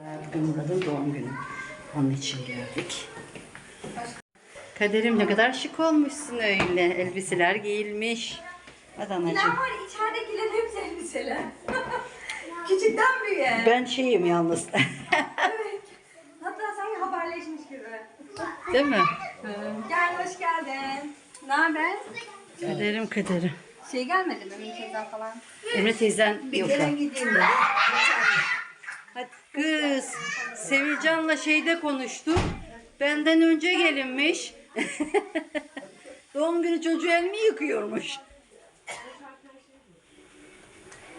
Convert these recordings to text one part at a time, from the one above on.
Bugün Murat'ın doğum günü. Onun için geldik. Kaderim ne kadar şık olmuşsun öyle. Elbiseler giyilmiş. Hadi anacığım. Ne var içeridekilerin hepsi elbiseler. Küçükten büyüğe. Ben şeyim yalnız. Hatta sanki haberleşmiş gibi. Değil mi? Gel hoş geldin. Ne haber? Kaderim kaderim. Şey gelmedi mi? Benim teyzem falan. Emre teyzen yok. Hadi kız. Sevilcan'la şeyde konuştuk. Benden önce gelinmiş. Doğum günü çocuğu el mi yıkıyormuş?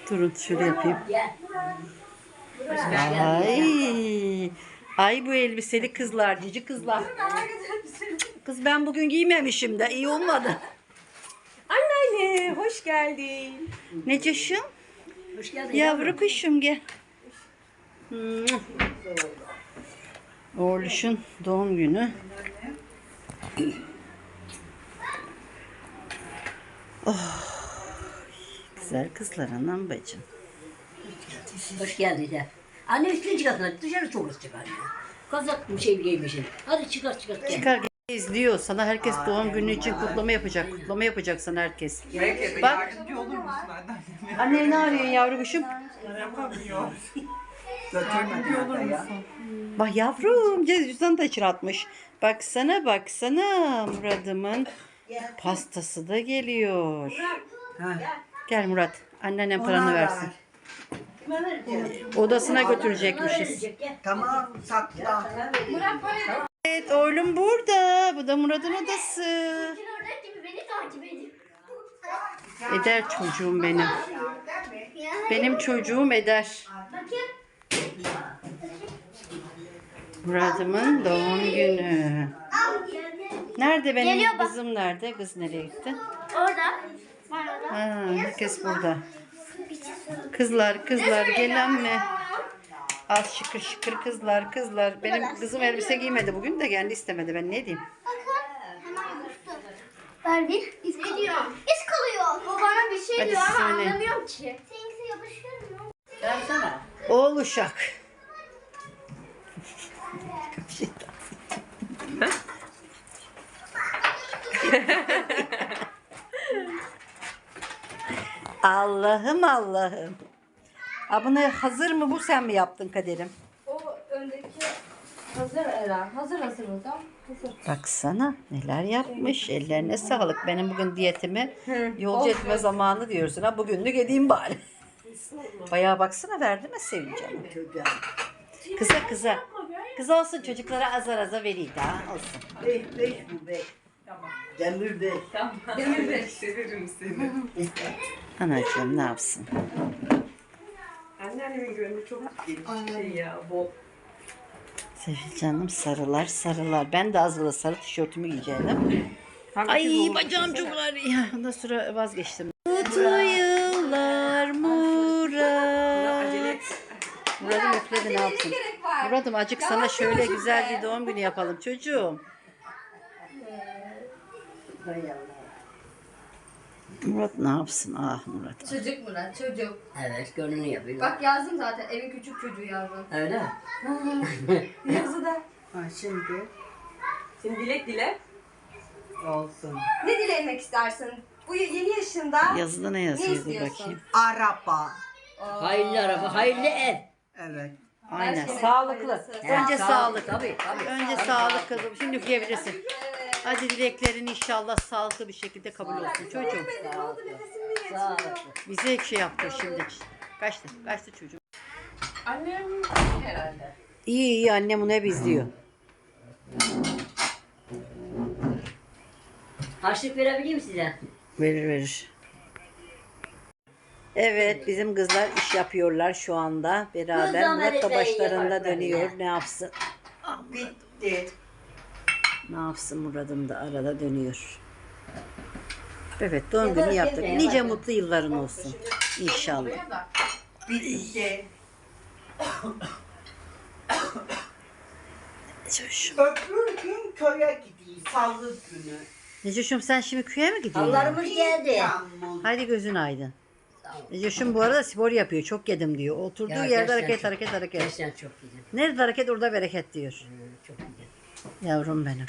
Durun şöyle yapayım. Ay. Ay bu elbiseli kızlar, cici kızlar. Kız ben bugün giymemişim de iyi olmadı. Anneanne hoş geldin. Necoşum? Hoş geldin. Yavru kuşum gel. Oğluşun doğum günü. Oh, güzel kızlar anam bacım. Hoş geldin de. Anne üstünü çıkartın. Dışarı soğuk çıkar. Kazak bir şey giymişsin. Hadi çıkar çıkar gel. Çıkar gel, izliyor. Sana herkes doğum günü için kutlama yapacak. Kutlama yapacak sana herkes. Bak. yardımcı olur musun ne arıyorsun yavru kuşum? Yapamıyor. Olur musun? Bak yavrum cüzdan da çıratmış. Baksana baksana Murat'ımın pastası da geliyor. Gel Murat. Anneannem paranı versin. Odasına götürecekmişiz. Tamam sakla. Evet oğlum burada. Bu da Murat'ın odası. Orada gibi beni takip edin. Eder çocuğum benim. Benim çocuğum Eder. Bakın. Murat'ımın doğum günü. Nerede benim Geliyor bak. kızım nerede? Kız nereye gitti? Orada. Var orada. Ha, herkes burada. Kızlar kızlar gelen mi? Az şıkır şıkır kızlar kızlar. Benim kızım elbise giymedi bugün de kendi istemedi. Ben ne diyeyim? Bakın. Hemen yapıştı. Ver bir. İz kalıyor. İz kalıyor. O bana bir şey Hadi diyor ama söyle. anlamıyorum ki. Seninkisi yapışıyor. Oğul uşak. Allah'ım Allah'ım. Abone hazır mı bu sen mi yaptın kaderim? O öndeki hazır Eren. Hazır hazır hocam. Hazır. Baksana neler yapmış. Ellerine sağlık. Benim bugün diyetimi yolcu etme zamanı diyorsun. Ha bugünlük edeyim bari. Bayağı baksana verdi mi Sevincan'ı? Kıza kıza. Kız olsun çocuklara azar azar vereyim daha olsun. Beş, beş bu beş. Demir beş. Demir Bey. Severim seni. Anacığım ne yapsın? Anneannemin gönlü çok geniş şey ya. Bol. Sevil canım sarılar sarılar. Ben de az böyle sarı tişörtümü giyeceğim. Ay bacağım çok ağrıyor. Ondan sonra vazgeçtim. Mutlu Murat'ım üfledi ne yapsın? Murat'ım acık sana şöyle güzel bir doğum günü yapalım çocuğum. Murat ne yapsın? Ah Murat. Çocuk Murat çocuk. Evet gönlünü yapıyor. Bak yazdım zaten evin küçük çocuğu yazdım. Öyle mi? Yazıda. Ha şimdi. Şimdi dilek dile. Olsun. Ne dilemek istersin? Bu yeni yaşında Yazıda ne yazıyor dur istiyorsun? bakayım. Araba. Hayırlı araba, hayırlı ev. Evet. Aynen. şeyin Sağlıklı. hayırlısı. Önce sağlık. Tabii tabii. Önce sağlık kızım. Şimdi üfleyebilirsin. Hadi dileklerin inşallah sağlıklı bir şekilde kabul olsun çocuğum. Ne oldu nefesim mi yetmiyor? Sağlıklı. Bize şey yaptı şimdi. Kaçtı. Kaçtı çocuğum. Annem herhalde. İyi iyi annem bunu hep izliyor. Harçlık verebilir mi size? Verir verir. Evet bizim kızlar iş yapıyorlar şu anda. Beraber Kızlar Murat da başlarında yapar dönüyor. Ne yapsın? Bitti. Ne yapsın Murat'ım da arada dönüyor. Evet doğum günü yaptık. Nice mutlu yılların olsun. İnşallah. Bitti. Necoş'um. Öbür gün köye gideyim. Salı günü. Necoş'um sen şimdi köye mi gidiyorsun? Hallarımız geldi. Hadi gözün aydın. Yoşum bu arada spor yapıyor. Çok yedim diyor. Oturduğu Ya yerde gerçekten hareket çok- hareket hareket. Gerçekten çok yedim. Nerede hareket orada bereket diyor. Hı, Çok yedim. Yavrum benim.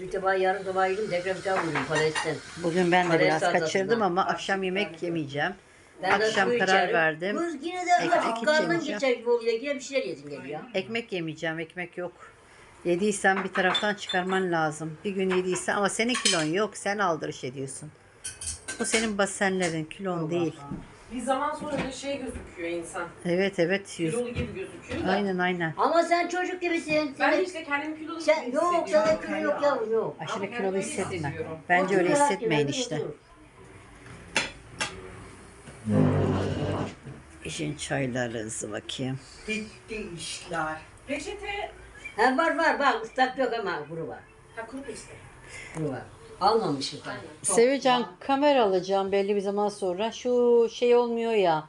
Bir tabağı yarım tabağı yedim tekrar bir tabağı vurdum paletten. Bugün ben de biraz salatasından. kaçırdım ama akşam yemek yemeyeceğim. Ben de Akşam su karar içerim. verdim. Kız yine de Ekmek hiç karnın yemeyeceğim. geçer gibi oluyor. Yine bir şeyler yedim geliyor. Ekmek yemeyeceğim. Ekmek yok. Yediysen bir taraftan çıkarman lazım. Bir gün yediysen ama senin kilon yok. Sen aldırış ediyorsun. Bu senin basenlerin kilon değil. Bir zaman sonra da şey gözüküyor insan. Evet evet. Yüz... Kilolu gibi gözüküyor da. Aynen aynen. Ama sen çocuk gibisin. Ben Sen, de işte kendimi kilolu gibi sen yok hissediyorum. sana kilo yok yavrum yok. Aşırı Ama kilolu kendimi hissetme. hissediyorum. Bence öyle hissetmeyin işte. otur. İşin çaylarınızı bakayım. Bitti işler. Peçete Ha var var bak ıslak yok ama kuru var. ha kuru peçete. Kuru var. Almamışım ben. Sevican kamera alacağım belli bir zaman sonra. Şu şey olmuyor ya.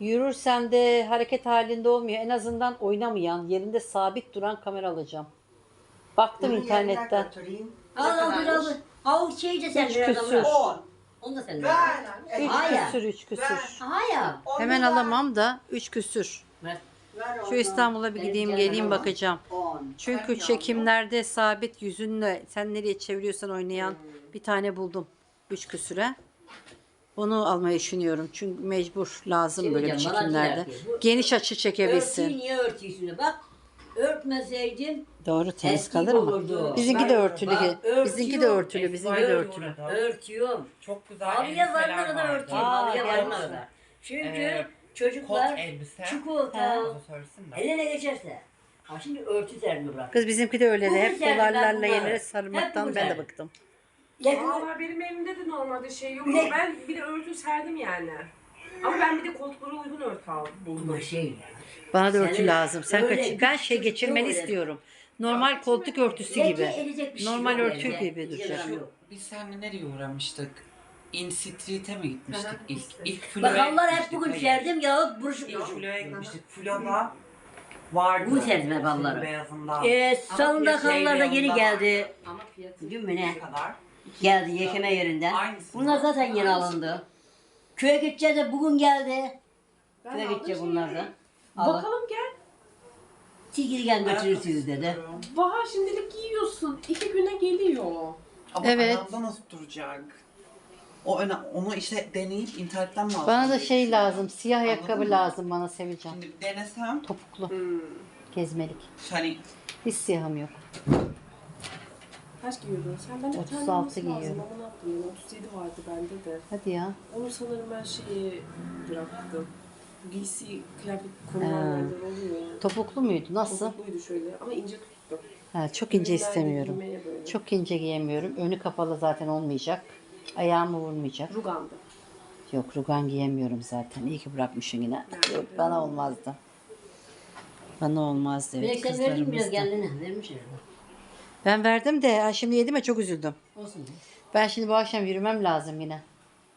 Yürürsen de hareket halinde olmuyor. En azından oynamayan, yerinde sabit duran kamera alacağım. Baktım Bunu internetten. yerine götüreyim. Al al al. Al şeyi de sen Üç ver küsür. On. Onu da sen ver. Ver. Üç Hayır. küsür, üç küsür. Ha ya. Onu Hemen alamam da üç küsür. Ver. Şu. İstanbul'a bir gideyim geleyim bakacağım. Çünkü çekimlerde sabit yüzünle sen nereye çeviriyorsan oynayan bir tane buldum. Üç küsüre. Onu almayı düşünüyorum. Çünkü mecbur lazım Şey böyle bir bana çekimlerde. bu- Geniş açı Örtüyü çekebilsin. niye örtüyorsun? Bak örtmeseydim Doğru temiz eski kalır mı? olurdu. Bizimki de örtülü. Bak, örtüyor. Bizimki de örtülü. Bizimki de örtülü. örtüyorum. Çok güzel Abiye varana elbiseler kadar vardı. örtüyorum. Aa, Abiye varana kadar. Çünkü Ee, Kot çocuklar elbise. çikolata söylesin de. eline geçerse. Ha şimdi örtü terini bırak. Kız bizimki de öyle de Bugün hep serdim ben dolarlarla yerlere Hep bugün ben de serdim. bıktım. Yakın Valla benim evimde de normalde şey yok Ne? ben bir de örtü serdim yani. Ama ben bir de koltuklara uygun örtü aldım. ama şey ya. Bana da örtü lazım. Sen öyle kaç ben şey çocuk geçirmeni yok öyle. istiyorum. Normal koltuk örtüsü gibi. şey Normal örtü gibi duracak. Biz seninle nereye uğramıştık? In Street'e mi gitmiştik Aha, ilk? İlk Bak Flo'ya Allah hep gitmiştik, bugün hayır. serdim ya buruşuk İlk buruşuk. Flo'ya gitmiştik. Flo'da vardı. Bu serdim hep Allah'ım. Beyazından. Ee, salonda fiyatı kalanlar da yeni geldi. Ama fiyatı Dün mü ne? Ne kadar? Geldi yekeme yerinden. Aynısı. Bunlar zaten yeni alındı. Köye gideceğiz de bugün geldi. Köye şeyi. bunlar da. Allah. Bakalım gel. Tigirgen götürürsünüz dedi. Bahar şimdilik giyiyorsun. İki güne geliyor. Ama Evet. ayağımda nasıl duracak? O öne, onu işte deneyip internetten mi alsam? Bana da şey gerekiyor? lazım. Siyah Anladın ayakkabı mı? lazım bana seveceğim. Şimdi denesem Topuklu. Hmm. Gezmelik. hani Hiç siyahım yok. Kaç giyiyordun sen? Ben de 36 Ama ne giyiyorum. yaptım yani? 37 vardı bende de. Hadi ya. Onu sanırım ben şeyi bıraktım. Giysi, kıyafet Ha. oluyor yani. Topuklu muydu? Nasıl? Topukluydu şöyle ama ince tuttum. Ha, çok ince istemiyorum. giymeye böyle. Çok ince giyemiyorum. Önü kapalı zaten olmayacak. Ayağımı vurmayacak. Rugandı. Yok rugan giyemiyorum zaten. İyi ki bırakmışsın yine. Yok bana olmazdı. Bana olmazdı. Evet, verdin mi biraz kendine? Vermiş herhalde. Ben verdim de şimdi yedim ya çok üzüldüm. Olsun. Ben şimdi bu akşam yürümem lazım yine.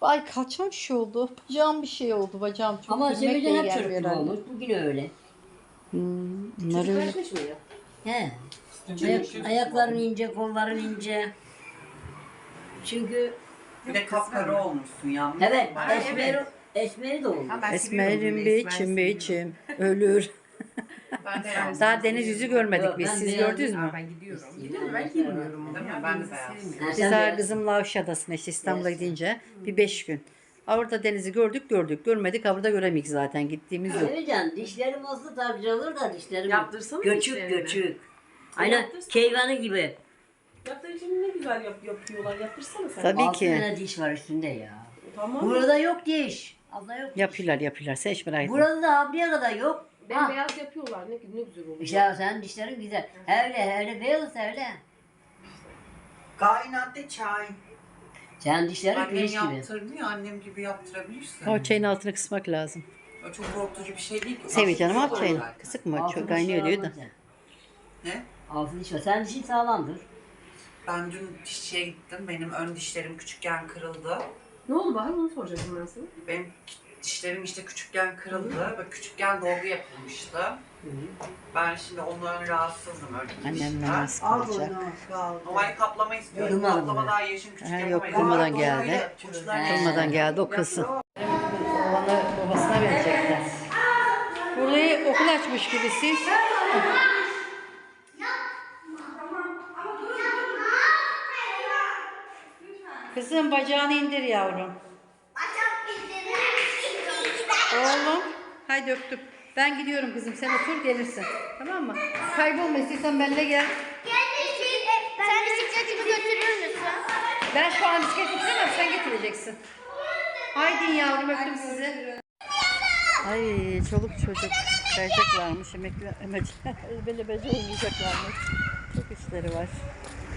Ay kalçam bir şey oldu. Bacağım bir şey oldu. Bacağım çok Ama iyi hep çocuk gibi olmuş. Bugün öyle. Hmm, Çocuk öyle. kaçmış mıydı? He. Ayak, ayakların ince, kolların ince. Çünkü bir de kapkara olmuşsun ya. evet, Ben- esmeri de olmuş. Esmerim biçim biçim ölür. Ben de Daha deniz yüzü görmedik Yok, biz. ben Siz beyaz gördünüz mü? Ben gidiyorum. Gidiyorum ben girmiyorum. Değil mi? Ben de beyaz. Ha, Biz daha beyaz. kızımla Avşadası'na işte İstanbul'a gidince bir beş gün. Orada denizi gördük gördük. Görmedik orada göremedik zaten. Gittiğimiz yok. Seveceğim, dişlerim olsa tabii olur da dişlerim Yaptırsana göçük dişlerini. göçük. Aynen Yaptırsana. keyvanı gibi. Yaptığın için ne güzel yap, yapıyorlar. Yaptırsana sen. Tabii Altı ki. tane diş var üstünde ya. Tamam. Burada yok diş. Abla yok. Yapıyorlar yapıyorlar. Sen hiç merak etme. Burada da abiye kadar yok. Ben Ha. beyaz yapıyorlar. Ne, ne güzel oluyor. İşte sen dişlerin güzel. Öyle öyle beyaz öyle. Kaynattı çay. Sen dişlerin Annem güneş gibi. yaptırdı ya annem gibi yaptırabilirsin. O çayın altını kısmak lazım. O çok korkutucu bir şey değil ki. Sevi canım al Aslında çayını. Kısık mı? Altı Çok diş kaynıyor var diyor da. Ne? Altı diş var. Sen dişin sağlamdır. Ben dün dişçiye gittim. Benim ön dişlerim küçükken kırıldı. Ne oldu Bahar? Onu soracaktım ben sana. Benim dişlerim işte küçükken kırıldı ve küçükken dolgu yapılmıştı. Ben şimdi onların rahatsızım öyle bir Annem dişten. namaz kılacak. Normal kaplama istiyorum. Kaplama daha yaşım küçük Ha, yok, kırmadan geldi. Kırmadan geldi o kızı. Oğlanı babasına verecekler. Burayı okul açmış gibisiz. Kızım bacağını indir yavrum. Oğlum. Haydi öptüm. Ben gidiyorum kızım. Sen otur gelirsin. Tamam mı? Kaybolma istiyorsan benimle gel. Sen bisikletimi götürür müsün? Ben şu an bisiklet getiremem. Sen getireceksin. Haydi yavrum öptüm sizi. Ay çoluk çocuk kayacaklarmış. Emekli, emekli, böyle böyle oynayacaklarmış. Çok işleri var.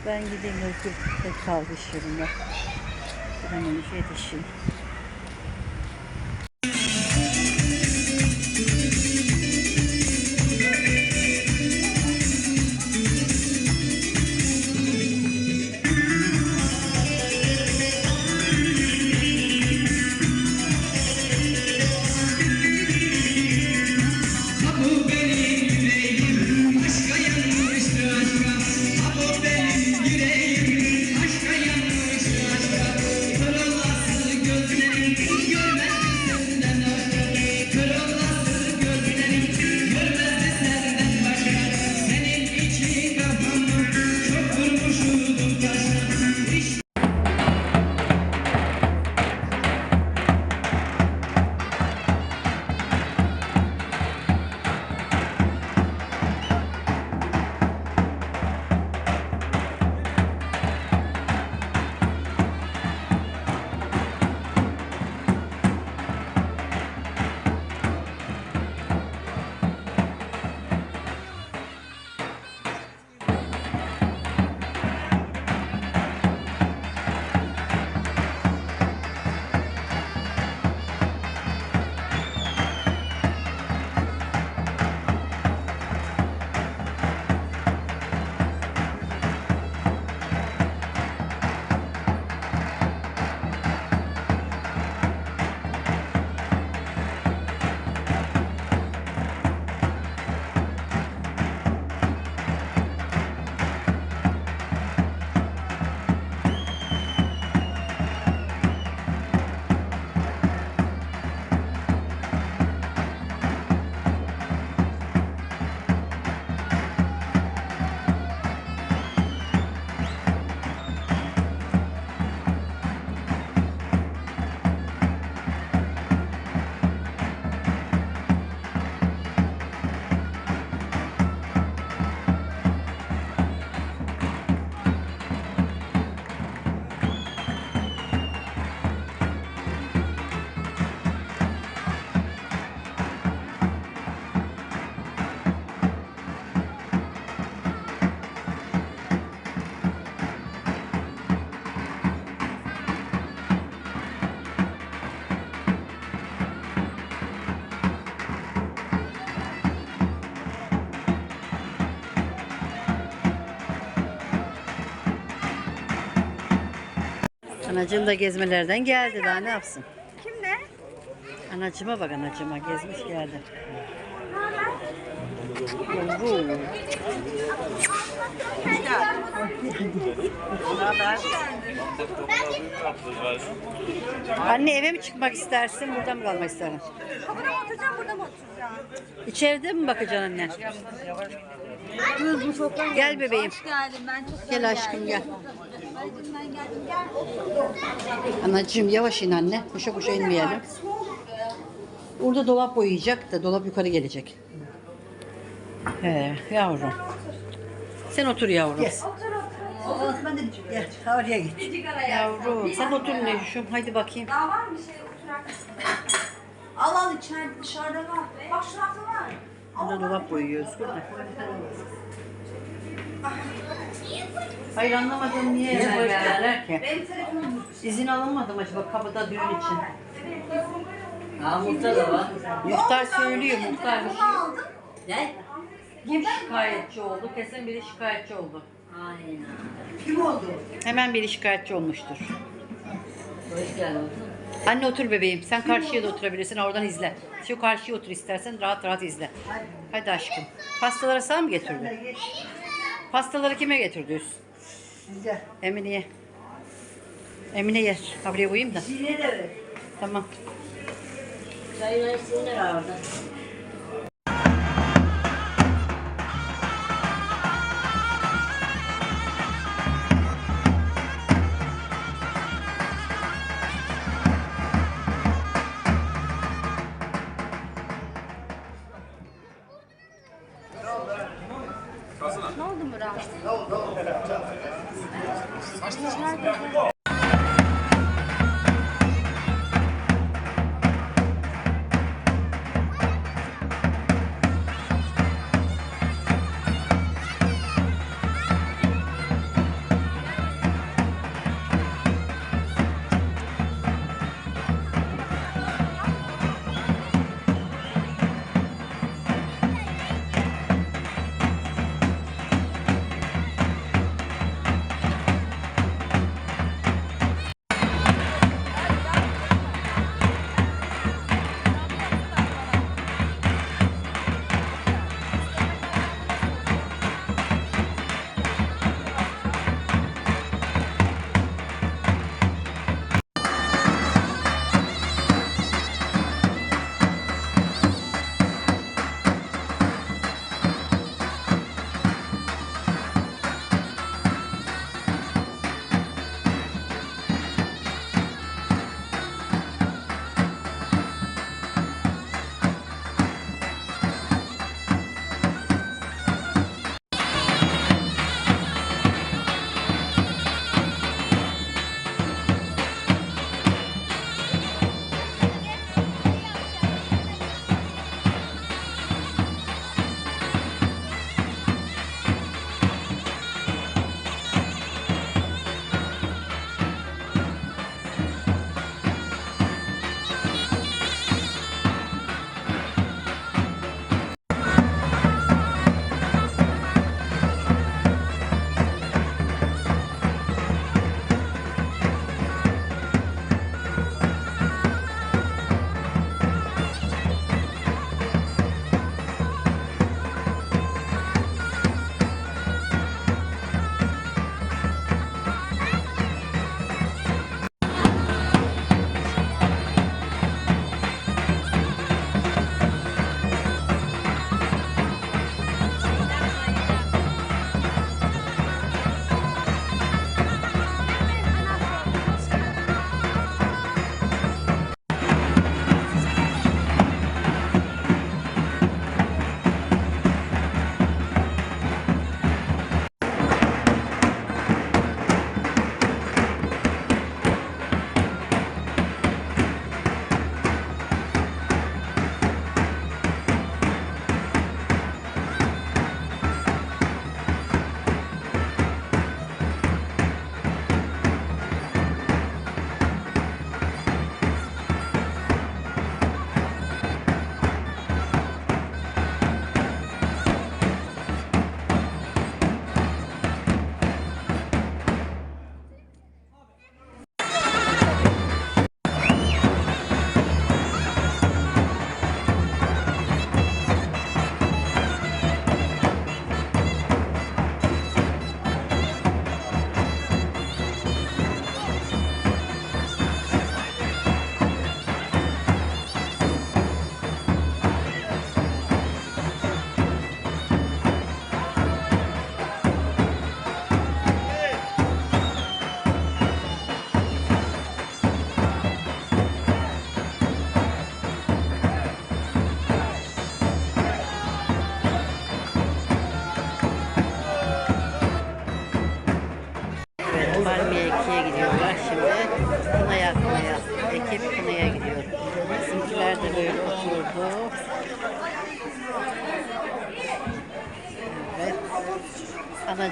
Ben gideyim Özgür kaldı. Bir an önce yetişeyim. Anacığım da gezmelerden geldi daha ne yapsın? Kimle? Anacıma bak anacıma gezmiş geldi. Anne eve mi çıkmak istersin, burada mı kalmak istersin? Burada mı oturacağım, burada mı oturacağım? İçeride mi bakacaksın anne? Gel bebeğim. Geldim ben çok Gel aşkım gel. Anacığım yavaş in anne. Koşa koşa inmeyelim. Orada dolap boyayacak da dolap yukarı gelecek. He yavrum. Sen otur yavrum. Ben de gel. Oraya git. Yavrum sen otur Necuş'um. Haydi bakayım. Daha var mı şey oturak? Al al içeride dışarıda var. Bak şu tarafta var. Burada dolap boyuyoruz. Burada. Hayır anlamadım niye izin verdiler ki? Benim telefonum İzin alınmadı mı acaba kapıda düğün için? Ha muhtar da var. Muhtar söylüyor muhtar. Ne? Kim şikayetçi oldu? Kesin biri şikayetçi oldu. Aynen. Kim oldu? Hemen biri şikayetçi olmuştur. Hoş geldin. Anne otur bebeğim. Sen karşıya da oturabilirsin. Oradan izle. Şu karşıya otur istersen. Rahat rahat izle. Hadi aşkım. Pastaları sana mı getirdi? Pastaları kime getirdiniz? Size. Emine'ye. Emine yer. Ha buraya koyayım da. Size de ver. Tamam. Çayını içsinler orada. it's not good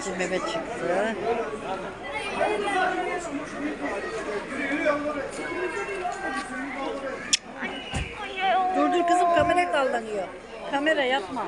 Anacı bebe çıktı. Dur dur kızım kamera sallanıyor. Kamera yapma.